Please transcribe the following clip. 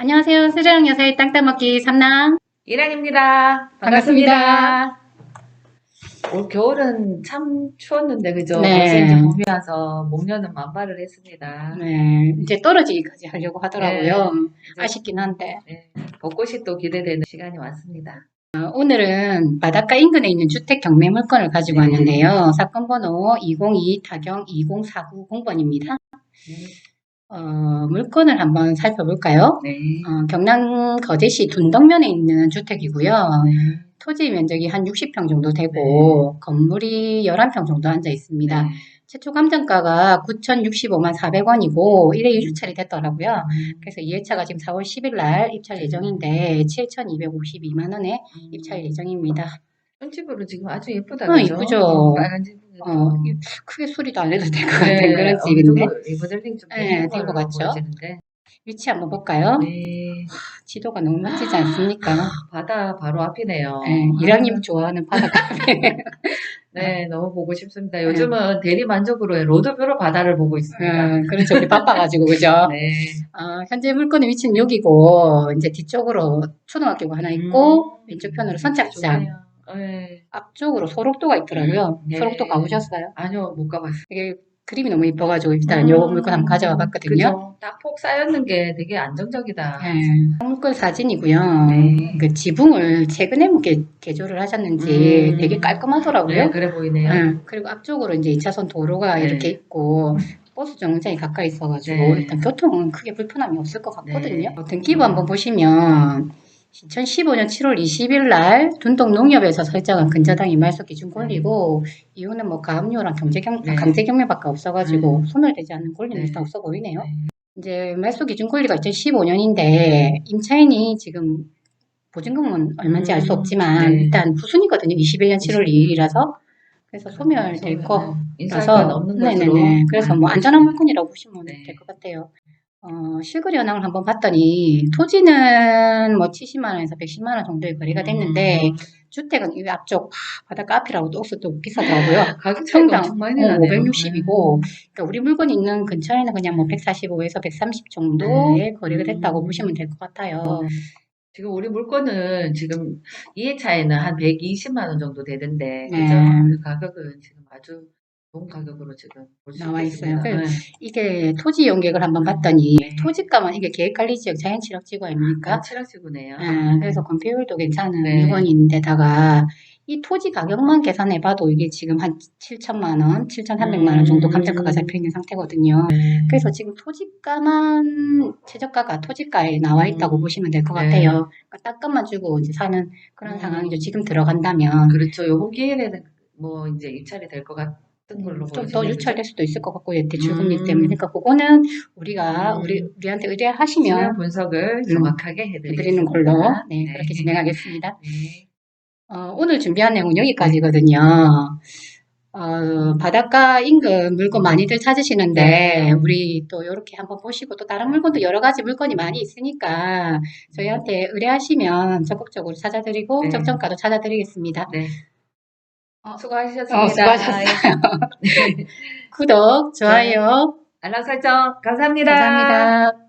안녕하세요. 수정 여사의 땅따먹기 삼남 이랑입니다. 반갑습니다. 올 겨울은 참 추웠는데 그죠? 네. 벌써 이제 봄이 와서 목련은 만발을 했습니다. 네, 이제 떨어지기까지 하려고 하더라고요. 이제, 아쉽긴 한데 네, 벚꽃이 또 기대되는 시간이 왔습니다. 어, 오늘은 바닷가 인근에 있는 주택 경매 물건을 가지고 네. 왔는데요. 사건 번호 202 타경 20490번입니다. 어, 물건을 한번 살펴볼까요? 네. 어, 경남 거제시 둔덕면에 있는 주택이고요. 네. 토지 면적이 한 60평 정도 되고 건물이 11평 정도 앉아 있습니다. 네. 최초 감정가가 9,065만 400원이고 1회 유주철이 됐더라고요. 음, 그래서 2회차가 지금 4월 10일 날 입찰 예정인데 7,252만 원에 입찰 예정입니다. 편집으로 지금 아주 예쁘다. 어, 그죠? 이쁘죠. 어, 빨간 지붕에 어, 또. 이게 크게 소리도 안 내도 될것 네, 같은 그런 어, 집인데 좀 리모델링 좀 네, 된 걸로 같죠? 보여지는데. 위치 한번 볼까요? 네. 지도가 너무 멋지지 않습니까? 바다 바로 앞이네요. 네, 이랑님 좋아하는 바닷가 네, 너무 보고 싶습니다. 요즘은 대리 만족으로 로드뷰로 바다를 보고 있습니다. 음, 그렇죠. 우리 바빠가지고 그죠? 네. 어, 현재 물건의 위치는 여기고 이제 뒤쪽으로 초등학교가 하나 있고 음, 왼쪽편으로 선착장 좋네요. 네. 앞쪽으로 소록도가 있더라고요. 네. 소록도 가보셨어요? 아니요, 못 가봤어요. 이게 그림이 너무 이뻐가지고 일단 요 물건 한번 가져와 봤거든요. 그죠? 딱폭 쌓였는 게 되게 안정적이다. 네. 물건 사진이고요. 네. 그 지붕을 최근에 뭐 개, 개조를 하셨는지 음. 되게 깔끔하더라고요. 네, 그래 보이네요. 네. 그리고 앞쪽으로 이제 2차선 도로가 네. 이렇게 있고 버스 정류장이 가까이 있어가지고 네. 일단 교통은 크게 불편함이 없을 것 같거든요. 네. 어, 등기부 한번 보시면 2015년 7월 20일 날 둔동 농협에서 설정한 근저당 이말소 기준 권리고 이유는 뭐 가압류랑 경제 경 네. 강제 경매밖에 없어가지고 소멸되지 않는 권리는 네. 일단 없어 보이네요. 네. 이제 말소 기준 권리가 2015년인데 임차인이 지금 보증금은 얼마인지 알수 음, 없지만 네. 일단 후순이거든요. 21년 7월 2일이라서 그래서 소멸될 거. 인사할 그래서 건 없는 것으로. 네네네. 그래서 뭐 안전한 물건이라고 보시면 네. 될것 같아요. 어, 실거래 현황을 한번 봤더니 토지는 뭐 70만 원에서 110만 원 정도의 거래가 됐는데 음. 주택은 이 앞쪽 아, 바닷가 앞이라고 또 억수 또 비싸더라고요. 가격 평당 엄청 많이 나네요. 560이고 그러니까 우리 물건이 있는 근처에는 그냥 뭐 145에서 130 정도의 거래가 됐다고 음. 보시면 될 것 같아요. 네. 지금 우리 물건은 지금 2회차에는 한 120만 원 정도 되던데 네. 그죠? 그 가격은 지금 아주 좋은 가격으로 지금 볼 수 나와 있어요. 있습니다. 그 이게 토지 연계를 한번 봤더니 네. 토지가만 이게 계획관리 지역 자연취락지구 아닙니까? 아, 체락지구네요. 아, 그래서 건폐율도 괜찮은 네. 물건인데다가 이 토지 가격만 계산해봐도 이게 지금 한 7천만 원, 7,300만 원 정도 음. 감정가가 잡혀 있는 상태거든요. 네. 그래서 지금 토지가만 최저가가 토지가에 나와 있다고 음. 보시면 될 것 네. 같아요. 그러니까 땅값만 주고 이제 사는 그런 음. 상황이죠. 지금 들어간다면 그렇죠. 요번 기회에는 뭐 이제 입찰이 될 것 같 은 걸로 좀. 더 유찰될 수도 있을 것 같고 대출금리 음. 때문에 그러니까 그거는 우리가 음. 우리 우리한테 의뢰하시면 분석을 정확하게 해드리겠습니다. 해드리는 걸로 네, 그렇게 진행하겠습니다. 네. 어, 오늘 준비한 내용은 여기까지거든요. 어, 바닷가 인근 물건 많이들 찾으시는데 네. 우리 또 이렇게 한번 보시고 또 다른 물건도 여러 가지 물건이 많이 있으니까 저희한테 의뢰하시면 적극적으로 찾아드리고 네. 적정가도 찾아드리겠습니다. 네. 어, 수고하셨습니다. 어, 수고하셨어요. 네. 구독, 좋아요, 알람 설정 감사합니다. 감사합니다.